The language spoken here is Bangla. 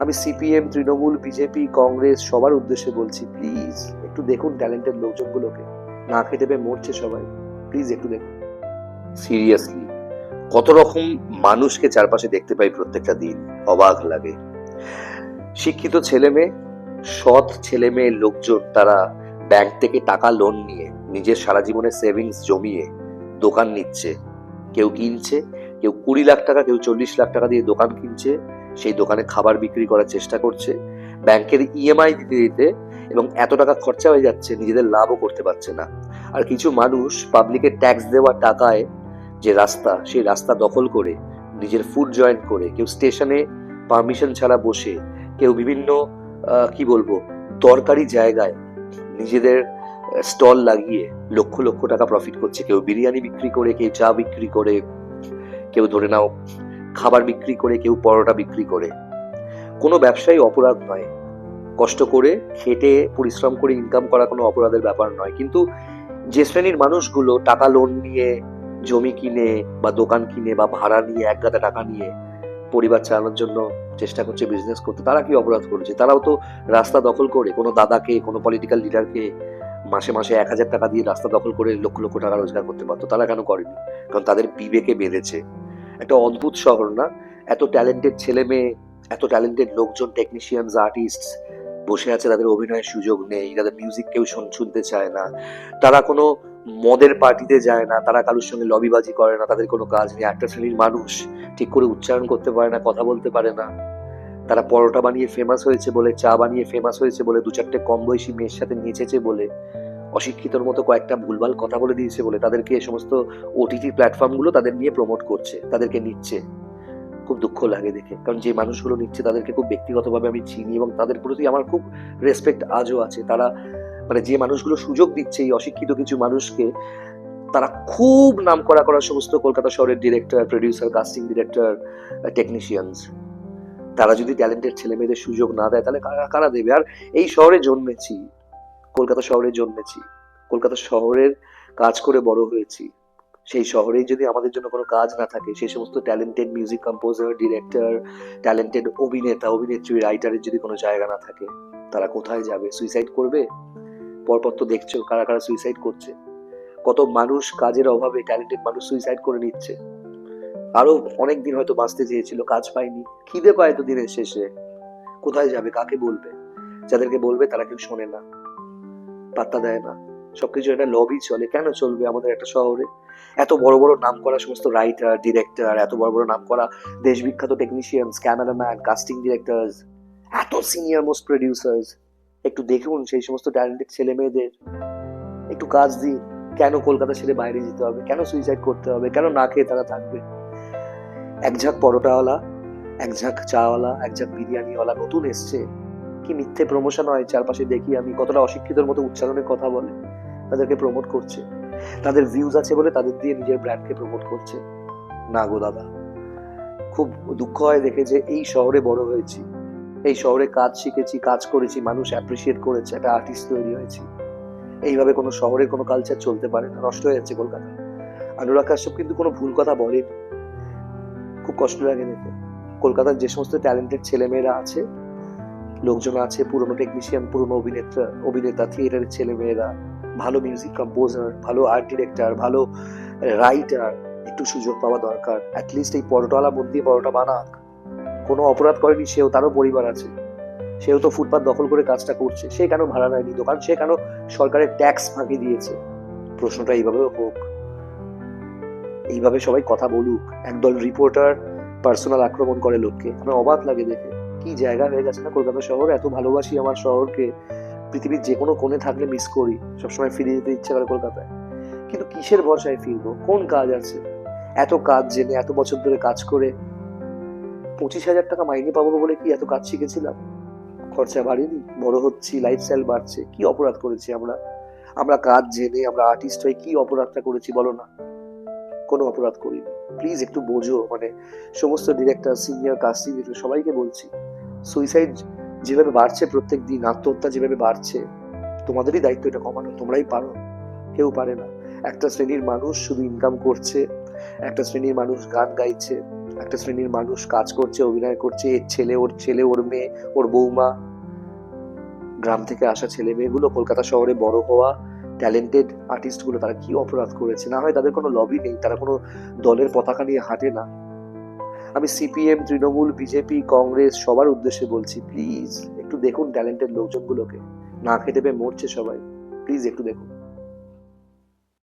আমি সিপিএম তৃণমূল বিজেপি কংগ্রেস, সবার উদ্দেশ্যে বলছি প্লিজ একটু দেখুন ট্যালেন্টেড লোকজনগুলোকে। না খেতে পেয়ে মরছে সবাই। প্লিজ একটু দেখুন। সিরিয়াসলি কত রকম মানুষকে চারপাশে দেখতে পাই প্রত্যেকটা দিন, অবাক লাগে। শিক্ষিত ছেলে মেয়ে, সৎ ছেলে মেয়ের লোকজন, তারা ব্যাংক থেকে টাকা লোন নিয়ে, নিজের সারা জীবনের সেভিংস জমিয়ে দোকান নিচ্ছে। কেউ কিনছে, কেউ কুড়ি লাখ টাকা, কেউ চল্লিশ লাখ টাকা দিয়ে দোকান কিনছে। সেই দোকানে খাবার বিক্রি করার চেষ্টা করছে। ব্যাংকের ইএমআই দিতে দিতে এবং এত টাকা খরচা হয়ে যাচ্ছে, নিজেদের লাভও করতে পারছে না। আর কিছু মানুষ পাবলিকের ট্যাক্স দেওয়া টাকায় যে রাস্তা, সেই রাস্তা দখল করে, নিজের ফুড জয়েন্ট করে, কেউ স্টেশনে পারমিশন ছাড়া বসে, কেউ বিভিন্ন কি বলব, দরকারি জায়গায় নিজেদের স্টল লাগিয়ে লক্ষ লক্ষ টাকা প্রফিট করছে। কেউ বিরিয়ানি বিক্রি করে, কেউ চা বিক্রি করে, কেউ ধরে নাও খাবার বিক্রি করে, কেউ পরোটা বিক্রি করে। কোনো ব্যবসায়ী অপরাধ নয়। কষ্ট করে, খেটে, পরিশ্রম করে ইনকাম করা কোনো অপরাধের ব্যাপার নয়। কিন্তু যে শ্রেণির মানুষগুলো টাকা লোন নিয়ে, জমি কিনে বা দোকান কিনে বা ভাড়া নিয়ে, এক গাদা টাকা নিয়ে পরিবার চালানোর জন্য চেষ্টা করছে বিজনেস করতে, তারা কি অপরাধ করেছে? তারাও তো রাস্তা দখল করে। কোনো দাদাকে, কোনো পলিটিক্যাল লিডারকে মাসে মাসে এক হাজার টাকা দিয়ে রাস্তা দখল করে লক্ষ লক্ষ টাকা রোজগার করতে পারতো। তারা কেন করেনি? কারণ তাদের বিবেকে বেঁধেছে। একটা অদ্ভুত শহর না? এত ট্যালেন্টেড ছেলে মেয়ে, এত ট্যালেন্টেড লোকজন টেকনিশিয়ানস আর্টিস্ট বসে আছে, তাদের অভিনয়ের সুযোগ নেই, তাদের মিউজিক কেউ শুনতে চায় না। তারা কোনো মদের পার্টিতে যায় না, তারা কারোর সঙ্গে লবিবাজি করে না, তাদের কোনো কাজ নেই। একটা শ্রেণির মানুষ ঠিক করে উচ্চারণ করতে পারে না, কথা বলতে পারে না। তারা পরোটা বানিয়ে ফেমাস হয়েছে বলে, চা বানিয়ে ফেমাস হয়েছে বলে দু চারটে কম বয়সী মেয়ের সাথে নেচেছে বলে। অশিক্ষিতর মতো কয়েকটা ভুলভাল কথা বলে দিয়েছে বলে তাদেরকে এই সমস্ত ওটিটি প্ল্যাটফর্মগুলো তাদের নিয়ে প্রমোট করছে, তাদেরকে নিচ্ছে। খুব দুঃখ লাগে দেখে। কারণ যে মানুষগুলো নিচ্ছে তাদেরকে খুব ব্যক্তিগতভাবে আমি চিনি এবং তাদের প্রতি আমার খুব রেসপেক্ট আজও আছে। তারা মানে যে মানুষগুলো সুযোগ দিচ্ছে এই অশিক্ষিত কিছু মানুষকে, তারা খুব নাম করা করা সমস্ত কলকাতা শহরের director producer casting director technicians তারা যদি ট্যালেন্টেড ছেলে মেয়েদের সুযোগ না দেয় তাহলে কারা কারা দেবে? আর এই শহরে জন্মেছি। কলকাতা শহরে জন্মেছি, কলকাতা শহরের কাজ করে বড় হয়েছি। সেই শহরেই যদি আমাদের জন্য কোনো কাজ না থাকে, সেই সমস্ত talented music composer director talented অভিনেতা, অভিনেত্রী রাইটারের যদি কোনো জায়গা না থাকে, তারা কোথায় যাবে? সুইসাইড করবে? পরপর তো দেখছ কারা কারা সুইসাইড করছে। কত মানুষ কাজের অভাবে ট্যালেন্টেড মানুষ সুইসাইড করে নিচ্ছে। আরও অনেক দিন হয়তো বাঁচতে চেয়েছিল, কাজ পায়নি। খিদে পায় তো দিনের শেষে। কোথায় যাবে? কাকে বলবে? যাদেরকে বলবে তারা কেউ শোনে না। পাত্তা দেয় না। সবকিছু একটা লবি চলে। কেন চলবে আমাদের একটা শহরে? এত বড় বড় নাম করা সমস্ত রাইটার ডিরেক্টর এত বড় বড় নাম করা দেশ বিখ্যাত টেকনিশিয়ানস ক্যামেরাম্যান কাস্টিং ডিরেক্টরস এত সিনিয়র মোস্ট প্রডিউসার্স একটু দেখুন সেই সমস্ত ট্যালেন্টেড ছেলে মেয়েদের একটু কাজ দিন। কেন কলকাতা ছেড়ে বাইরে যেতে হবে? কেন সুইসাইড করতে হবে? কেন না খেয়ে তারা থাকবে? এক ঝাঁক পরোটাওয়ালা এক ঝাঁক চাওয়ালা এক ঝাঁক বিরিয়ানিওয়ালা নতুন এসছে। কি মিথ্যে প্রমোশন হয় চারপাশে দেখি আমি কতটা অশিক্ষিতর মতো উচ্চারণের কথা বলে, তাদেরকে প্রমোট করছে। তাদের ভিউজ আছে বলে তাদের দিয়ে নিজের ব্র্যান্ডকে প্রমোট করছে। না গো দাদা, খুব দুঃখ হয় দেখে যে এই শহরে বড় হয়েছি। এই শহরে কাজ শিখেছি, কাজ করেছি, মানুষ অ্যাপ্রিসিয়েট করেছে, একটা আর্টিস্ট তৈরি হয়েছি। এইভাবে কোনো শহরে কোনো কালচার চলতে পারে না, নষ্ট হয়ে যাচ্ছে কলকাতা। অনুরাগ কাশ্যপ কিন্তু কোনো ভুল কথা বলেনি। খুব কষ্ট লাগে দেখে। কলকাতার যে সমস্ত ট্যালেন্টেড ছেলেমেয়েরা আছে লোকজন আছে, পুরনো টেকনিশিয়ান পুরনো অভিনেতা অভিনেতা থিয়েটারের ছেলেমেয়েরা, ভালো মিউজিক কম্পোজার ভালো আর্ট ডিরেক্টর ভালো রাইটার একটু সুযোগ পাওয়া দরকার। অ্যাটলিস্ট এই পরোটাওয়ালা মন দিয়ে পরোটা বানাক। কোনো অপরাধ করেনি, সেও তারও পরিবার আছে। সেও তো ফুটপাত দখল করে কাজটা করছে। সে কেন ভাড়া নেয়নি দোকান? সে কেন সরকারের ট্যাক্স ফাঁকি দিয়েছে? প্রশ্নটা এইভাবেও হোক। এইভাবে সবাই কথা বলুক। একদল রিপোর্টার পার্সোনাল আক্রমণ করে লোককে। আমার অবাক লাগে দেখে। কি জায়গা হয়ে গেছে না? কলকাতা শহর, এত ভালোবাসি আমার শহরকে। পৃথিবীর যে কোনো কোণে থাকলে মিস করি। সবসময় ফিরে যেতে ইচ্ছে করে কলকাতায়। কিন্তু কিসের ভরসায় ফিরবো? কোন কাজ আছে? এত কাজ জেনে, এত বছর ধরে কাজ করে। পঁচিশ হাজার টাকা মাইনে পাবো বলে কি এত কাজ শিখেছিলাম? খরচা বাড়েনি, বড় হচ্ছি লাইফস্টাইল বাড়ছে। কি অপরাধ করেছি আমরা? আমরা কাজ জেনে, আমরা আর্টিস্ট হয়ে কি অপরাধটা করেছি বলো না? কোনো অপরাধ করিনি। প্লিজ একটু বোঝো মানে সমস্ত ডিরেক্টর সিনিয়র কাস্টিং সবাইকে বলছি। সুইসাইড যেভাবে বাড়ছে প্রত্যেক দিন, আত্মহত্যা যেভাবে বাড়ছে, তোমাদেরই দায়িত্ব এটা কমানো, তোমরাই পারো। কেউ পারে না। একটা শ্রেণির মানুষ শুধু ইনকাম করছে, একটা শ্রেণির মানুষ গান গাইছে, একটা শ্রেণির মানুষ কাজ করছে, অভিনয় করছে, এর ছেলে, ওর ছেলে, ওর মেয়ে, ওর বৌমা। গ্রাম থেকে আসা ছেলে মেয়েগুলো কলকাতা শহরে বড় হওয়া ট্যালেন্টেড আর্টিস্টগুলো তারা কি অপরাধ করেছে? না হয় তাদের কোনো লবি নেই, তারা কোনো দলের পতাকা নিয়ে হাঁটে না। আমি সিপিএম তৃণমূল বিজেপি কংগ্রেস, সবার উদ্দেশ্যে বলছি প্লিজ একটু দেখুন ট্যালেন্টেড লোকজনগুলোকে। না খেতে পেয়ে মরছে সবাই। প্লিজ একটু দেখুন।